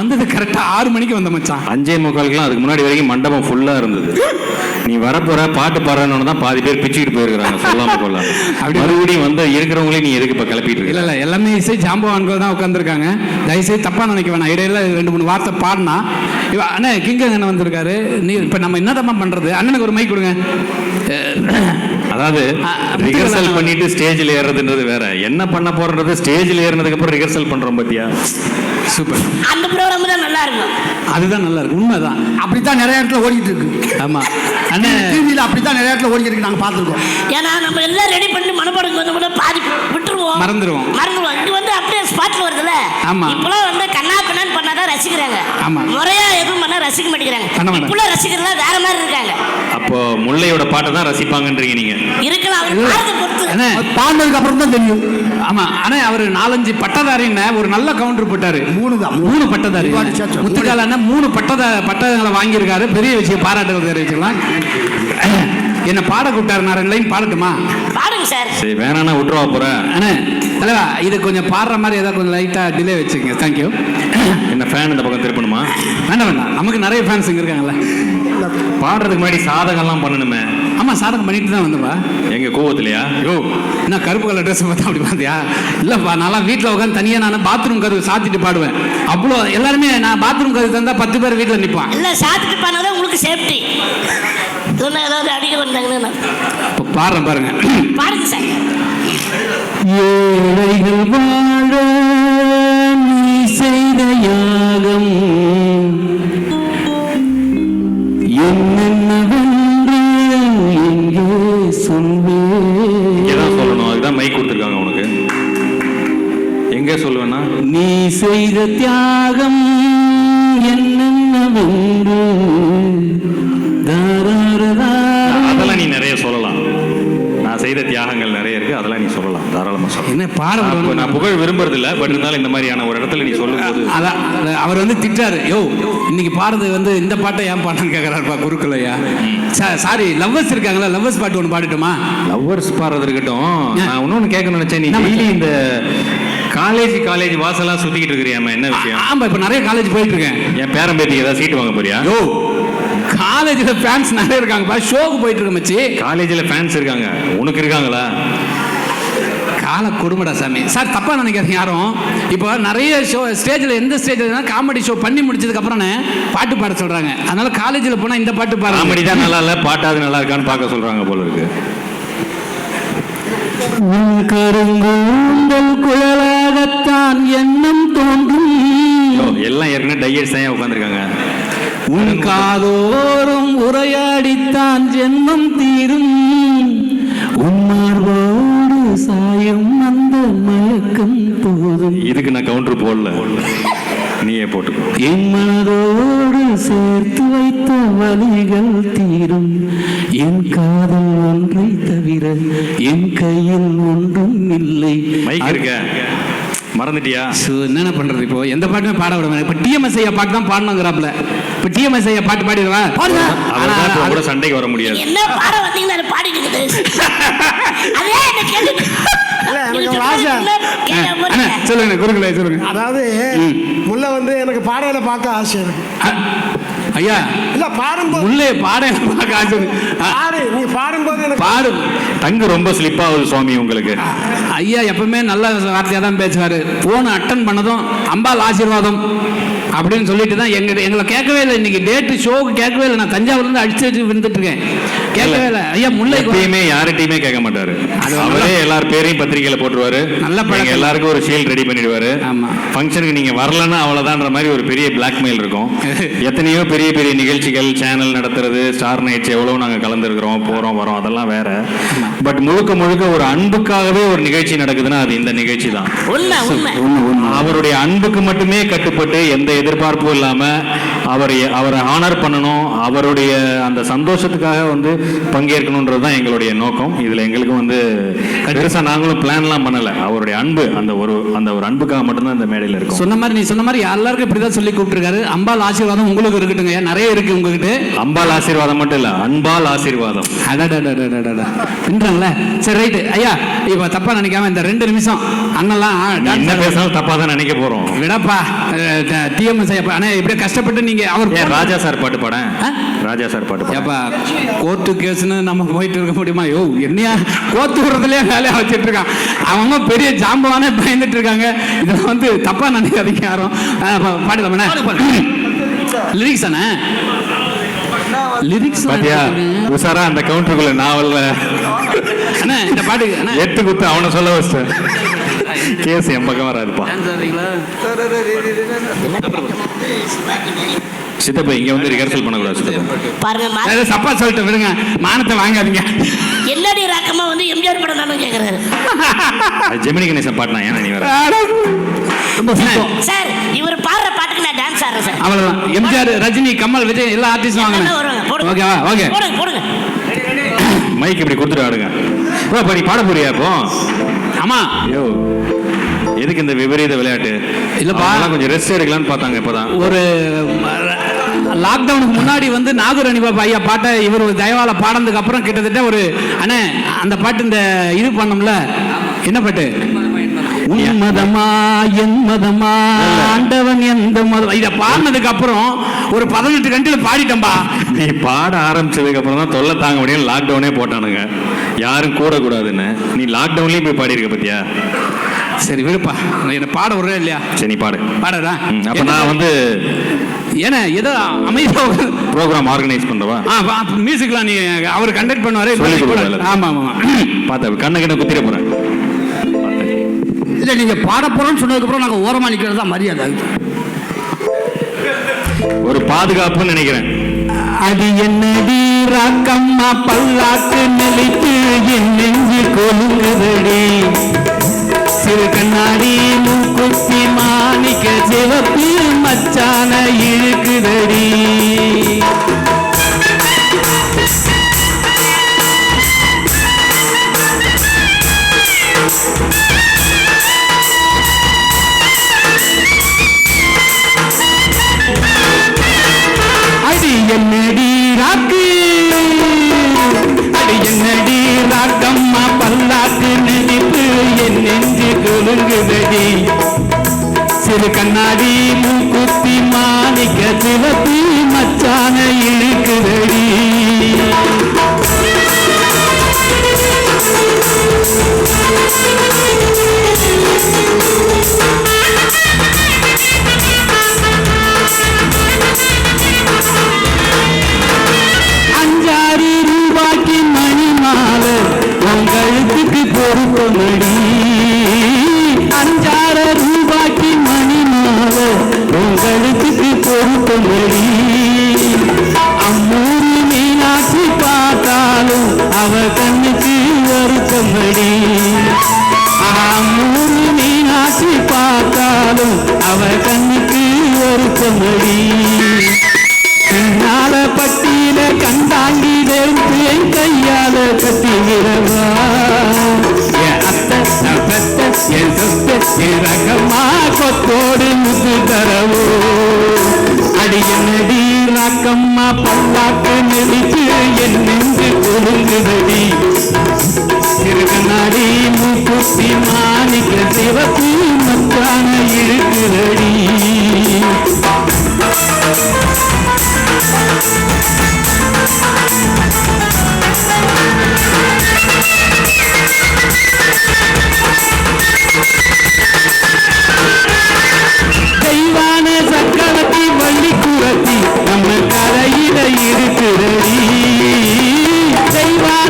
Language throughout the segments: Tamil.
வந்தது கரெக்டா ஆறு மணிக்கு வந்த மச்சான். அஞ்சே முக்காலுக்குலாம் அதுக்கு முன்னாடி வரைக்கும் மண்டபம் ஃபுல்லா இருந்தது. நீ வரப்போற பாட்டு பாடுறன்னு தான் பாதி பேர் பிச்சுக்கிட்டு போயிருக்காங்க சொல்லாம கொள்ளாம. அப்படி- மறுபடியும் வந்த இருக்கிறவங்களே நீ எதுக்கு இப்ப கிளப்பிட்டு இல்ல இருக்க? இல்ல எல்லாமே இசை ஜாம்பவான்கள் தான் உட்காந்துருக்காங்க தயவுசெய்து தப்பா நினைக்க வேணாம். இடையில ரெண்டு மூணு வார்த்தை பாடினா இவ அண்ணே கிங்க அண்ணன் வந்திருக்காரு. நீ இப்ப நம்ம என்னதம்மா பண்றது? அண்ணனுக்கு ஒரு மைக் கொடுங்க. அதாவது ரிஹர்சல் முத்துக்கண்ணா. பண்ணிட்டு ஸ்டேஜ்ல ஏறுறதுன்றது வேற. என்ன பண்ண போறது ஸ்டேஜ்ல ஏறினதுக்கு அப்புறம் ரிஹர்சல் பண்றோம் பாத்தியா? சூப்பர். அந்த ப்ரோக்ராம் தான் நல்லா இருக்கும். அதுதான் நல்லா இருக்கு உண்மைதான். அப்படித்தான் நிறைய இடத்துல ஓடிட்டு இருக்கு. ஆமா. அண்ணே. டிவியில் அப்படித்தான் நிறைய இடத்துல ஓடிட்டு இருக்கு நாங்கள் பார்த்துருக்கோம். ஏன்னா நம்ம எல்லாம் ரெடி பண்ணி மனப்பாடம் வந்து கூட பாதி விட்டுருவோம். மறந்துருவோம். மறந்துடுவோம் வந்து அப்படியே ஸ்பாட்ல வருதுல்ல? ஆமா. இப்பெல்லாம் வந்து கண்ணா பின்னான்னு பண்ணாதான் ரசிக்கிறாங்க. ஆமா. முறையா எதுவும் பண்ணா ரசிக்க மாட்டேங்கிறாங்க. இப்பெல்லாம் ரசிக்கிறதுலாம் வேற மாதிரி இருக்காங்க. அப்போ முல்லையோட பாட்டை தான் ரசிப்பாங்கன்றீங்க நீங்க. இருக்கலாம் பாடினதுக்கு அப்புறம் தான் தெரியும். ஆமா. ஆனா அவர் நாலஞ்சு பட்டதாரின்னு ஒரு நல்ல கவுண்டர் போட்டாரு. மூணு தான். மூணு பட்டதாரி. மூணு சேர்த்து. முத்துக்கால அண்ணன் மூணு பட்டத பட்டங்களை வாங்கியிருக்காரு. பெரிய விஷயம் பாராட்டுகள் தெரிவிச்சுக்கலாம் என்ன பாட கூப்பிட்டாரு நான் ரெண்டு லைன் பாடட்டுமா? பாடுங்க சார். சரி வேணானா விட்டுருவா போற அண்ணே தலைவா இது கொஞ்சம் பாடுற மாதிரி ஏதாவது கொஞ்சம் லைட்டா டிலே வச்சுக்கங்க. தேங்க்யூ என்ன ஃபேன் இந்த பக்கம் திருப்பணுமா? வேண்டாம் வேண்டாம். நமக்கு நிறைய ஃபேன்ஸ் இங்க இருக்காங்கல்ல. பாடுறதுக்கு முன்னாடி சாதகம்லாம் பண்ணணுமே. ஆமா சாதகம் பண்ணிட்டு தான் வந்தப்பா எங்க கோவத்திலையா? யோ என்ன கருப்பு கலர் ட்ரெஸ் பார்த்தா அப்படி பார்த்தியா? இல்லைப்பா நான்லாம் வீட்டில் உட்காந்து தனியாக நான் பாத்ரூம் கதவு சாத்திட்டு பாடுவேன். அவ்வளோ எல்லாருமே நான் பாத்ரூம் கதவு தந்தா பத்து பேர் வீட்டில் நிற்பான் இல்ல சாத்துட்டு பண்ணாதான் உங்களுக்கு சேஃப்டி இல்லைன்னா ஏதாவது அடிக்க வந்தாங்கன்னா இப்போ பாடுறேன் பாருங்க. பாடுங்க சார். ஏழைகள் வாழ நீ செய்த யாகம். என்னென்னவென்று எங்கே சொல்வேன். சொல்லணும் அதுதான் மைக் கொடுத்துருக்காங்க உனக்கு. எங்க சொல்லுவேன்னா? நீ செய்த தியாகம் என்னென்னவென்று தாராரரா. அதெல்லாம் நீ நிறைய சொல்லலாம். நான் செய்த தியாகங்கள் இருக்கு அதெல்லாம் நீ சொல்லலாம் தாராளமா சொல்லலாம் என்ன பாட நான் புகழ் விரும்புறது இல்ல பட் இருந்தாலும் இந்த மாதிரியான ஒரு இடத்துல நீ சொல்லும்போது அதான் அதான் அவர் வந்து திட்டாரு. யோ இன்னைக்கு பாடுறது வந்து இந்த பாட்டை ஏன் பாட்டன்னு கேட்குறாருப்பா குருக்களையா சாரி லவ்வர்ஸ் இருக்காங்களா? லவ்வர்ஸ் பாட்டு ஒன்று பாடட்டுமா? லவ்வர்ஸ் பாடுறது இருக்கட்டும்? நான் இன்னொன்னு கேட்கணும்னு நினைச்சேன். நீ டெய்லி இந்த காலேஜ் காலேஜ் வாசலாம் சுத்திக்கிட்டு இருக்கிறியாம என்ன விஷயம்? ஆமா இப்போ நிறைய காலேஜ் போயிட்டு இருக்கேன். என் பேரம்பேத்திக்கு ஏதாவது சீட் வாங்க போறியா? யோ காலேஜில் ஃபேன்ஸ் நிறைய இருக்காங்கப்பா. ஷோக்கு போயிட்டு இருக்க மச்சி. காலேஜ்ல ஃபேன்ஸ் இருக்காங்க. உனக்கு இருக்காங்களா? கால கொடுமடா சாமி. சார் தப்பா நினைக்காதீங்க யாரும். இப்போ நிறைய ஷோ ஸ்டேஜில் எந்த ஸ்டேஜில் காமெடி ஷோ பண்ணி முடிச்சதுக்கு அப்புறம் பாட்டு பாட சொல்றாங்க. அதனால காலேஜில் போனால் இந்த பாட்டு பாருங்க காமெடி தான் நல்லா இல்ல பாட்டாவது நல்லா இருக்கான்னு பார்க்க சொல்றாங்க போல இருக்கு. உன் கருங்கூந்தல் குழலாகத்தான் எண்ணம் தோன்றும். எல்லாம் ஏற்கனவே டையர்ஸ் தான் உட்காந்துருக்காங்க உன் காதோறும் உரையாடித்தான் ஜென்மம் தீரும். சாயும் அந்த மயக்கம் போதும் இதுக்கு நான் கவுண்டர் போடல. நீயே போட்டுக்கோ. என் மனதோடு சேர்த்து வைத்த வலிகள் தீரும். என் காதல் ஒன்றை தவிர என் கையில் ஒன்றும் இல்லை. மைக் இருக்க. மறந்துட்டியா? சோ, என்னென்ன பண்றது இப்போ? எந்த பாட்டுமே பாட விட இப்போ டிஎம்எஸ் ஐயா பாட்டு தான் பாடணுங்கிறாப்ல இப்போ டிஎம்எஸ் ஐயா பாட்டு பாடிடுவா பாடுங்க. ஆனா, அவர் அது- கூட சண்டைக்கு வர முடியாது. என்ன பாட வந்தீங்கன்னா பாடிட்டு அதே எனக்கு. சொல்லுங்க குறுக்கல சொல்லுங்க. அதாவது முல்லை வந்து எனக்கு பாடையில பார்க்க ஆசை இருக்கு அ, ஐயா இல்ல பாடும்போது உள்ளே பாட. அ, பாடு நீ பாடும்போது எனக்கு பாடு. தங்கு ரொம்ப ஸ்லிப் ஆகுது சுவாமி உங்களுக்கு. ஐயா எப்பவுமே நல்ல வார்த்தையாக தான் பேசுவார். ஃபோன் அட்டன் பண்ணதும் அம்பாள் ஆசீர்வாதம் அப்படின்னு சொல்லிட்டு தான் எங்க எங்களை கேட்கவே இல்லை. இன்னைக்கு டேட்டு ஷோக்கு கேட்கவே இல்லை. நான் தஞ்சாவூர்லேருந்து அடிச்சு வச்சு விழுந்துட்டு இருக்கேன். கேட்கவே இல்லை. ஐயா முல்லை எப்பயுமே யார்கிட்டயுமே கேட்க மாட்டாரு. அவரே எல்லார் பேரையும் பத்திரிக்கையில போட்டுருவாரு. நல்ல. நீங்க எல்லாருக்கும் ஒரு ஷீல்ட் ரெடி பண்ணிடுவாரு. ஆமா. ஃபங்க்ஷனுக்கு நீங்க வரலன்னா அவ்வளவுதான்ற மாதிரி ஒரு பெரிய பிளாக்மெயில் இருக்கும். எத்தனையோ பெரிய பெரிய நிகழ்ச்சிகள் சேனல் நடத்துறது ஸ்டார் நைட்ஸ் எவ்வளவு நாங்க கலந்துருக்கிறோம் போறோம் வரோம் அதெல்லாம் வேற. பட் முழுக்க முழுக்க ஒரு அன்புக்காகவே ஒரு நிகழ்ச்சி நடக்குதுன்னா அது இந்த நிகழ்ச்சி தான். அவருடைய அன்புக்கு மட்டுமே கட்டுப்பட்டு எந்த எதிர்பார்ப்பும் இல்லாம அவர் அவரை ஆனர் பண்ணணும் அவருடைய அந்த சந்தோஷத்துக்காக வந்து பங்கேற்கணுன்றது தான் எங்களுடைய நோக்கம். இதுல எங்களுக்கு வந்து பெருசா நாங்களும் பிளான்லாம் பண்ணல பண்ணல. அவருடைய அன்பு அந்த ஒரு அந்த ஒரு அன்புக்காக மட்டும்தான் இந்த மேடையில இருக்கும். சொன்ன மாதிரி நீ சொன்ன மாதிரி எல்லாருக்கும் இப்படிதான் சொல்லி கூப்பிட்டுருக்காரு. அம்பாள் ஆசீர்வாதம் உங்களுக்கு இருக்கட்டுங்க நிறைய இருக்கு உங்ககிட்ட. அம்பாள் ஆசீர்வாதம் மட்டும் இல்ல அன்பால் ஆசீர்வாதம். பின்றாங்களே சரி ரைட்டு. ஐயா இப்போ தப்பா நினைக்காம இந்த ரெண்டு நிமிஷம். அண்ணெல்லாம் என்ன. பேசினாலும் தப்பா தான் நினைக்க போறோம். விடப்பா. டிஎம்எஸ் ஐயா அண்ணா இப்படியே கஷ்டப்பட்டு நீங்க அவர் ராஜா சார் பாட்டு பாட? ராஜா சார் பாட்டு பாட. ஏப்பா கோர்ட்டு கேஸ்னு நம்ம போயிட்டு இருக்க முடியுமா? யோ என்னையா கோர்த்து விடுறதுலயே வேலையா வச்சுட்டு இருக்கான். அவங்க பெரிய ஜாம்பவானே பயந்துட்டு இருக்காங்க. இதில் வந்து தப்பா நினைக்காதீங்க யாரும். பாடலாமண்ணே லிரிக்ஸ் தானே? லிரிக்ஸ் பாத்தியா உசாரா அந்த கவுண்டருக்குள்ள நாவல்ல அண்ணா இந்த பாட்டு அண்ணா. எட்டு குத்து அவனை சொல்ல வச்சிட்டேன். கேஸ் என் பக்கம் வராதுப்பா. சித்தப்பா இங்க வந்து ரிஹர்சல் பண்ணக்கூடாது சித்தப்பா. தப்பா சொல்லிட்டு விடுங்க. மானத்தை வாங்காதீங்க. என்னடி ராக்கமா வந்து எம்ஜிஆர் படம் தானே கேக்குறாரு. ஜெமினி கணேசன் பாட்டினா ஏன்னா நீ வர? ரொம்ப சுத்தம். சார் இவர் பாடுற பாட்டுக்கு நான் டான்ஸ் ஆடுறேன் சார். அவ்வளவுதான். எம்ஜிஆர் ரஜினி கமல் விஜய் எல்லா ஆர்டிஸ்டும் நல்லா வாங்க வருவாங்க போடுங்க. ஓகேவா? ஓகே. போடுங்க போடுங்க. மைக் இப்படி கொடுத்துட்டு ஆடுங்க ப்ரோ இப்போ நீ பாட போறியா? இப்போ ஆமா ஐயோ எதுக்கு இந்த விபரீத விளையாட்டு? இல்லப்பா. கொஞ்சம் ரெஸ்ட் எடுக்கலாம்னு பார்த்தாங்க இப்போதான். ஒரு லாக்டவுனுக்கு முன்னாடி வந்து நாகூர் அணிபாபா ஐயா பாட்டை இவர் தயவால பாடினதுக்கு அப்புறம் கிட்டத்தட்ட ஒரு அண்ணே அந்த பாட்டு இந்த இது பண்ணோம்ல. என்ன பாட்டு? மதமா என் மதமா? ஆண்டவன் எந்த மதம்? இதை பாடினதுக்கு அப்புறம் ஒரு பதினெட்டு கண்டில பாடிட்டோம்பா நீ பாட ஆரம்பிச்சதுக்கு அப்புறம் தான் தொல்லை தாங்க முடியும் லாக்டவுனே போட்டானுங்க. யாரும் கூடக்கூடாதுன்னு. நீ லாக்டவுன்லயும் போய் பாடியிருக்க பத்தியா? சரி விடுப்பா. என்ன பாட விடுறே இல்லையா? சரி நீ பாடு. பாடடா அப்ப நான் வந்து ஏன்னா ஏதோ அமைதியாக ப்ரோக்ராம் ஆர்கனைஸ் பண்றவா? ஆ மியூசிக்லாம் நீ அவர் கண்டக்ட் பண்ணுவாரு சொல்லிக் கொடுக்கல. ஆமா ஆமா பார்த்த கண்ண கிட்ட குத்திர போறேன் இல்லை நீங்கள் பாட போகிறோன்னு சொன்னதுக்கப்புறம் நாங்கள் ஓரமாக நிற்கிறது தான் மரியாதை. ஒரு பாதுகாப்புன்னு நினைக்கிறேன். அது என்னடி ராக்கம்மா பல்லாக்கு நிலைத்து என் நெஞ்சு கொலுங்குதடி சிறு கண்ணாடி மூக்குத்தி மாணிக்க சிவப்பு மச்சான இழுக்குதடி. கண்ணாடி மூக்குத்தி மாணிக்க சிவத்தி மச்சான இழுக்குதடி. அஞ்சாறு ரூபாய்க்கு மணி மாலை உன் பொறுப்பு பொறுப்பமடி பல்லாக்கு நெறிச்சு என் நெஞ்சு கொழுங்குதடி சிறுகண்ணாடி மூக்குத்தி மாணிக்க சிவப்பு மத்தான இழுக்குதடி.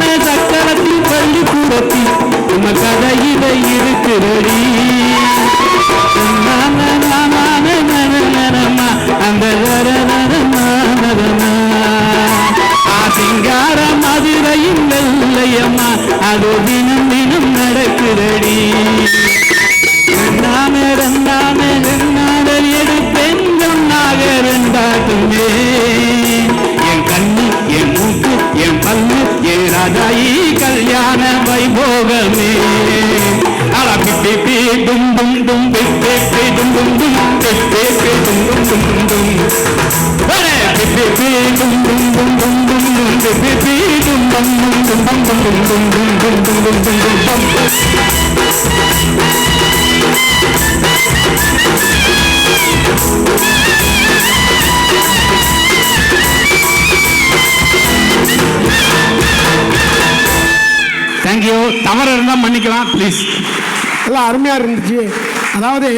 தெய்வான சக்கரத்தி வள்ளி உம நம்ம கரையில இருக்கிறடி அந்த சிங்கார மதுரையின் வெள்ளையம்மா. அது தினம் தினம் நடக்கிறடி தேங்க்யூ தவறு இருந்தால் மன்னிக்கலாம் ப்ளீஸ் எல்லாம் அருமையாக இருந்துச்சு. அதாவது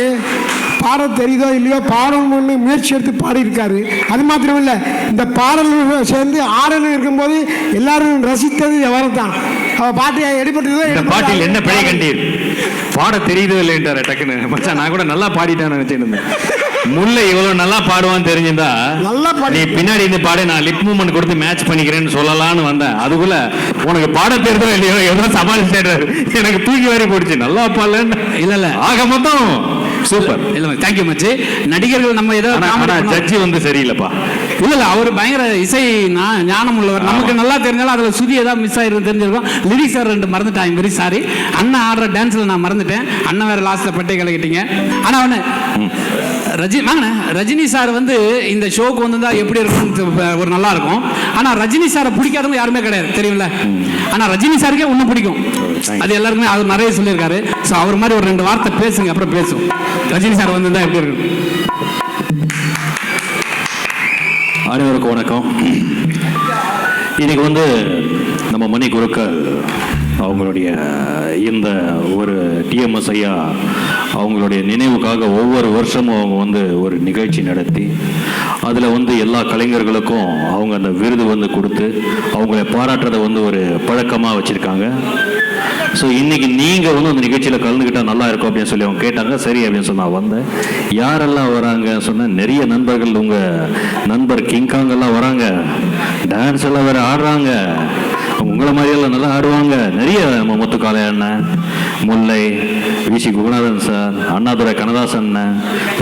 பாட தெரியுதோ இல்லையோ பாடணும்னு முயற்சி எடுத்து பாடியிருக்காரு. அது மாத்திரம் இல்லை இந்த பாடல் சேர்ந்து ஆடல் இருக்கும்போது எல்லாரும் ரசித்தது எவரை தான் பாட்டு எடுபட்டதோ இந்த பாட்டில் என்ன பிழை கண்டீர்? பாட தெரியுதோ இல்லைன்றாரு டக்குன்னு. மச்சான் நான் கூட நல்லா பாடிட்டேன்னு நினைச்சிட்டு இருந்தேன். முல்லை இவ்வளவு நல்லா பாடுவான்னு தெரிஞ்சிருந்தா நல்லா பாடி- நீ பின்னாடி இருந்து பாடு நான் லிப் மூமெண்ட் கொடுத்து மேட்ச் பண்ணிக்கிறேன்னு சொல்லலாம்னு வந்தேன். அதுக்குள்ள உனக்கு பாட தெரியுதோ இல்லையோ ஏதோ சமாளிச்சிட்டாரு எனக்கு தூக்கி வாரி போடுச்சு. நல்லா பாடலன்னு. இல்ல, இல்ல. ஆக மொத்தம் சூப்பர் இல்லை தேங்க்யூ மச்சு. நடிகர்கள் நம்ம ஏதோ. ஜட்ஜி வந்து சரியில்லைப்பா. இல்ல அவர் பயங்கர இசை ஞானம் உள்ளவர் நமக்கு நல்லா தெரிஞ்சாலும் அதுல சுதி ஏதாவது மிஸ் ஆயிருக்கு தெரிஞ்சிருக்கும். லிரிக்ஸ் சார் ரெண்டு மறந்துட்டேன் வெரி சாரி அண்ணன் ஆடுற டான்ஸ்ல நான் மறந்துட்டேன். அண்ணன் வேற லாஸ்ட்ல பட்டை கலக்கிட்டீங்க. ஆனா அவனு ரஜினி வாங்கண்ணே ரஜினி சார் வந்து இந்த ஷோக்கு வந்திருந்தா எப்படி இருக்கும்னு ஒரு நல்லா இருக்கும். ஆனா ரஜினி சாரை பிடிக்காதவங்க யாருமே கிடையாது தெரியும்ல? ஆனா ரஜினி சாருக்கே ஒண்ணு பிடிக்கும். அது எல்லாருக்குமே அவர் நிறைய சொல்லியிருக்காரு. ஸோ அவர் மாதிரி ஒரு ரெண்டு வார்த்தை பேசுங்க அப்புறம் பேசும் ரஜினி சார் வந்திருந்தா எப்படி இருக்கும் அனைவருக்கும் வணக்கம். இன்னைக்கு வந்து நம்ம மணி குருக்கள் அவங்களுடைய இந்த ஒரு டிஎம்எஸ் ஐயா அவங்களுடைய நினைவுக்காக ஒவ்வொரு வருஷமும் அவங்க வந்து ஒரு நிகழ்ச்சி நடத்தி அதில் வந்து எல்லா கலைஞர்களுக்கும் அவங்க அந்த விருது வந்து கொடுத்து அவங்களை பாராட்டுறதை வந்து ஒரு பழக்கமாக வச்சுருக்காங்க. ஸோ இன்னைக்கு நீங்கள் வந்து அந்த நிகழ்ச்சியில் கலந்துக்கிட்டால் நல்லா இருக்கும் அப்படின்னு சொல்லி அவங்க கேட்டாங்க. சரி அப்படின்னு சொன்னா வந்தேன். யாரெல்லாம் வராங்க? சொன்னேன் நிறைய நண்பர்கள் உங்கள் நண்பர் கிங்காங்கெல்லாம் வராங்க. டான்ஸ் எல்லாம் வேற ஆடுறாங்க. உங்களை மாதிரியெல்லாம் நல்லா ஆடுவாங்க. நிறைய நம்ம முத்துக்காலை அண்ணன் முல்லை விசி குகநாதன் சார் அண்ணாதுரை கனதாசன்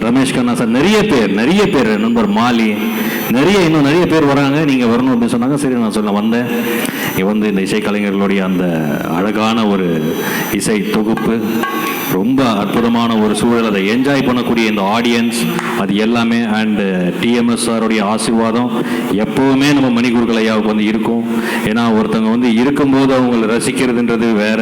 ரமேஷ் கண்ணா சார் நிறைய பேர் நிறைய பேர் நண்பர் மாலி நிறைய இன்னும் நிறைய பேர் வராங்க. நீங்கள் வரணும் அப்படின்னு சொன்னாங்க. சரி நான் சொல்ல வந்தேன். இங்கே வந்து இந்த இசைக்கலைஞர்களுடைய அந்த அழகான ஒரு இசை தொகுப்பு. ரொம்ப அற்புதமான ஒரு சூழல். அதை என்ஜாய் பண்ணக்கூடிய இந்த ஆடியன்ஸ் அது எல்லாமே அண்டு டிஎம்எஸ் uh, சாருடைய ஆசீர்வாதம் எப்போவுமே நம்ம மணிக்கூர்கள் ஐயாவுக்கு வந்து இருக்கும். ஏன்னா ஒருத்தவங்க வந்து இருக்கும்போது அவங்கள ரசிக்கிறதுன்றது வேற.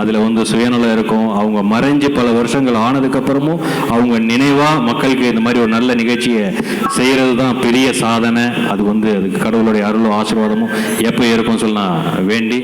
அதில் வந்து சுயநலம் இருக்கும். அவங்க மறைஞ்சு பல வருஷங்கள் ஆனதுக்கப்புறமும் அவங்க நினைவாக மக்களுக்கு இந்த மாதிரி ஒரு நல்ல நிகழ்ச்சியை செய்கிறது தான் பெரிய சாதனை. அது வந்து அதுக்கு கடவுளுடைய அருளும் ஆசீர்வாதமும் எப்போ இருக்கும்னு சொல்லி நான் வேண்டி